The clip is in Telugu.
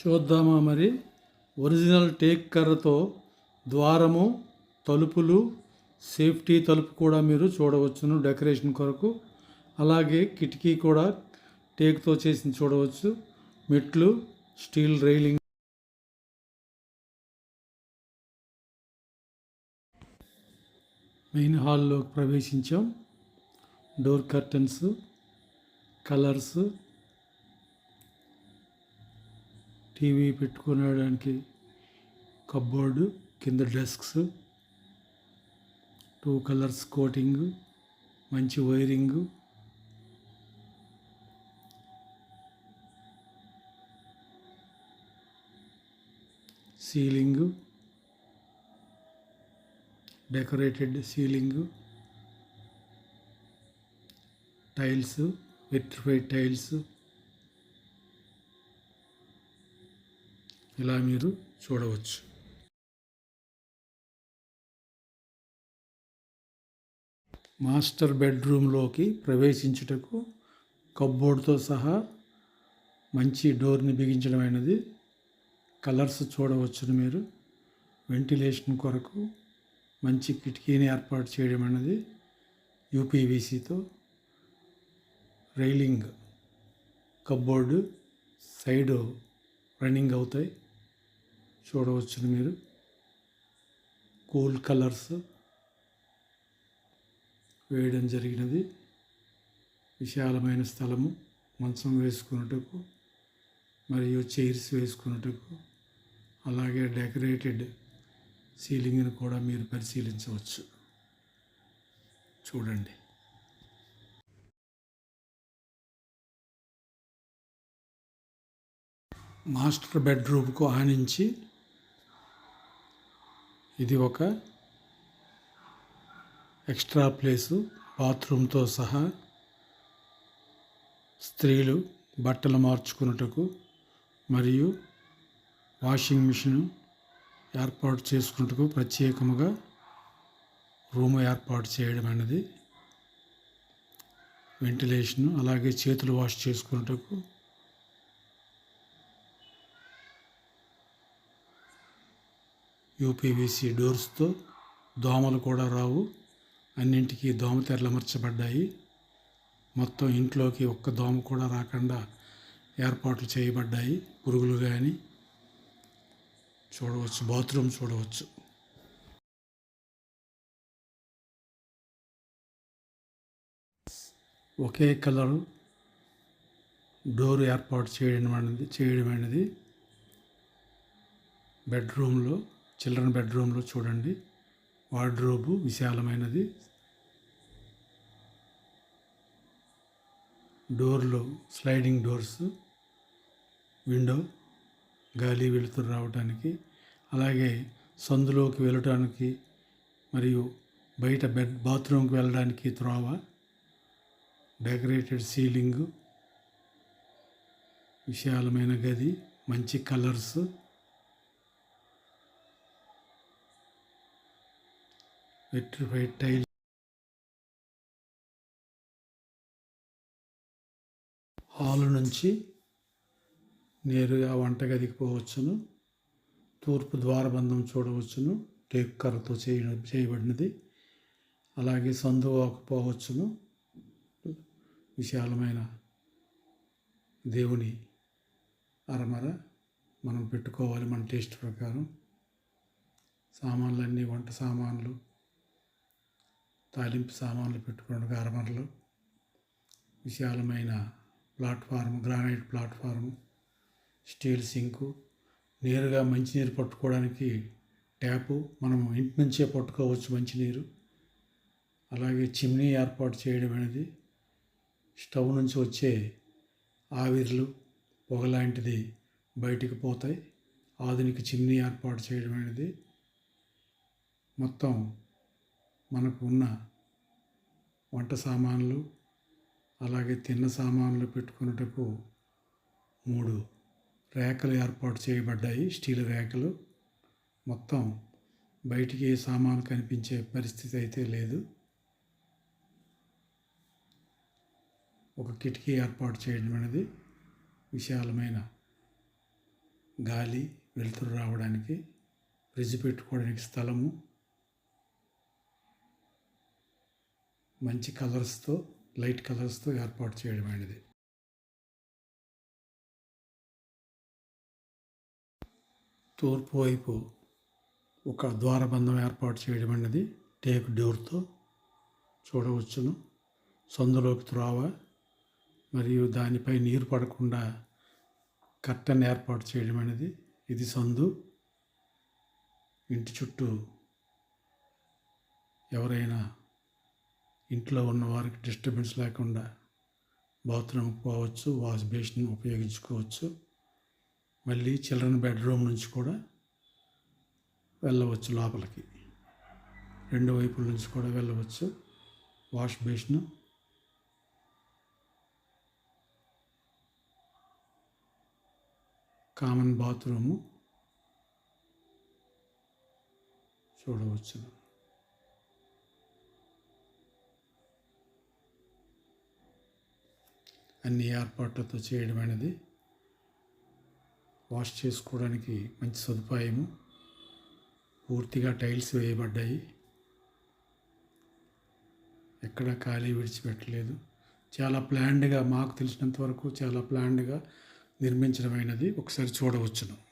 చూద్దామా మరి? ఒరిజినల్ టేక్ కర్రతో ద్వారము తలుపులు సేఫ్టీ తలుపు కూడా మీరు చూడవచ్చును డెకరేషన్ కొరకు. అలాగే కిటికీ కూడా టేక్తో చేసి చూడవచ్చు. మెట్లు స్టీల్ రైలింగ్. మెయిన్ హాల్లోకి ప్రవేశించాం. Door curtains colours. టీవీ పెట్టుకోవడానికి కబ్బోర్డు కింద డెస్క్స్ టూ కలర్స్ కోటింగ్ మంచి wiring ceiling decorated ceiling tiles vitrified tiles ఇలా మీరు చూడవచ్చు. మాస్టర్ బెడ్రూమ్లోకి ప్రవేశించుటకు కబ్బోర్డ్తో సహా మంచి డోర్ని బిగించడమైనది కలర్స్ చూడవచ్చును మీరు. వెంటిలేషన్ కొరకు మంచి కిటికీని ఏర్పాటు చేయడం అన్నది యూపీవీసీతో రైలింగ్ కబ్బోర్డు సైడు రన్నింగ్ అవుతాయి. చూడవచ్చును మీరు. కూల్ కలర్స్ వేయడం జరిగినది. విశాలమైన స్థలము మంచం వేసుకున్నట్టుకు మరియు చైర్స్ వేసుకున్నట్టుకు అలాగే డెకరేటెడ్ సీలింగ్ని కూడా మీరు పరిశీలించవచ్చు. చూడండి. మాస్టర్ బెడ్రూమ్కు ఆనించి ఇది ఒక ఎక్స్ట్రా ప్లేసు. బాత్రూమ్తో సహా స్త్రీలు బట్టలు మార్చుకున్నటకు మరియు వాషింగ్ మిషన్ ఏర్పాటు చేసుకున్నట్టుకు ప్రత్యేకముగా రూమ్ ఏర్పాటు చేయడం అనేది వెంటిలేషన్ అలాగే చేతులు వాష్ చేసుకున్నటకు యూపీవీసీ డోర్స్తో దోమలు కూడా రావు. అన్నింటికీ దోమ తెరలు అమర్చబడ్డాయి. మొత్తం ఇంట్లోకి ఒక్క దోమ కూడా రాకుండా ఏర్పాట్లు చేయబడ్డాయి. పురుగులు కానీ చూడవచ్చు. బాత్రూమ్ చూడవచ్చు. ఒకే కలర్ డోర్ ఏర్పాటు చేయడం అనేది చేయడం అనేది బెడ్రూమ్లో చిల్డ్రన్ బెడ్రూమ్లో చూడండి. వార్డ్రోబు విశాలమైనది. డోర్లు స్లైడింగ్ డోర్స్ విండో గాలి వెలుతురు రావడానికి అలాగే సందులోకి వెళ్ళటానికి మరియు బయట బెడ్ బాత్రూమ్కి వెళ్ళడానికి త్రోవ డెకరేటెడ్ సీలింగు విశాలమైన గది మంచి కలర్స్ విట్రిఫైడ్ టైల్ హాల్ నుంచి నేరుగా వంటగదికి పోవచ్చును. తూర్పు ద్వారబంధం చూడవచ్చును. టేక్ కర్రతో చేయ చేయబడినది. అలాగే సందు పోవచ్చును. విశాలమైన దేవుని అరమర మనం పెట్టుకోవాలి మన టేస్ట్ ప్రకారం. సామాన్లన్నీ వంట సామాన్లు తాలింపు సామాన్లు పెట్టుకోవడానికి అరమరలు విశాలమైన platform granite platform steel sink నేరుగా మంచినీరు పట్టుకోవడానికి ట్యాపు మనం ఇంటి నుంచే పట్టుకోవచ్చు మంచినీరు. అలాగే చిమ్నీ ఏర్పాటు చేయడం అనేది స్టవ్ నుంచి వచ్చే ఆవిర్లు పొగలాంటిది బయటికి పోతాయి. ఆధునిక చిమ్నీ ఏర్పాటు చేయడం అనేది మొత్తం మనకు ఉన్న వంట సామాన్లు అలాగే తిన్న సామాన్లు పెట్టుకున్నటకు మూడు ర్యాకులు ఏర్పాటు చేయబడ్డాయి. స్టీల్ ర్యాకులు మొత్తం బయటికి ఏ సామాను కనిపించే పరిస్థితి అయితే లేదు. ఒక కిటికీ ఏర్పాటు చేయడం అనేది విశాలమైన గాలి వెలుతురు రావడానికి ఫ్రిడ్జ్ పెట్టుకోవడానికి స్థలము. మంచి కలర్స్తో లైట్ కలర్స్తో ఏర్పాటు చేయడమైనది తూర్పు వైపు ఒక ద్వారబంధం ఏర్పాటు చేయడం అనేది టేక్ డోర్తో చూడవచ్చును. సందులోకి త్రోవ మరియు దానిపై నీరు పడకుండా కర్టన్ ఏర్పాటు చేయడం అనేది ఇది సందు. ఇంటి చుట్టూ ఎవరైనా ఇంట్లో ఉన్న వారికి డిస్టర్బెన్స్ లేకుండా బాత్రూమ్కి పోవచ్చు వాష్ బేసిన్ ఉపయోగించుకోవచ్చు. మళ్ళీ చిల్డ్రన్ బెడ్రూమ్ నుంచి కూడా వెళ్ళవచ్చు లోపలికి. రెండు వైపుల నుంచి కూడా వెళ్ళవచ్చు. వాష్ బేసిన్ కామన్ బాత్రూము చూడవచ్చు. అన్ని ఏర్పాట్లతో చేయడం అనేది వాష్ చేసుకోవడానికి మంచి సదుపాయము. పూర్తిగా టైల్స్ వేయబడ్డాయి. ఎక్కడ ఖాళీ విడిచిపెట్టలేదు. చాలా ప్లాండ్గా మాకు తెలిసినంత వరకు చాలా ప్లాండ్గా నిర్మించడమైనది. ఒకసారి చూడవచ్చును.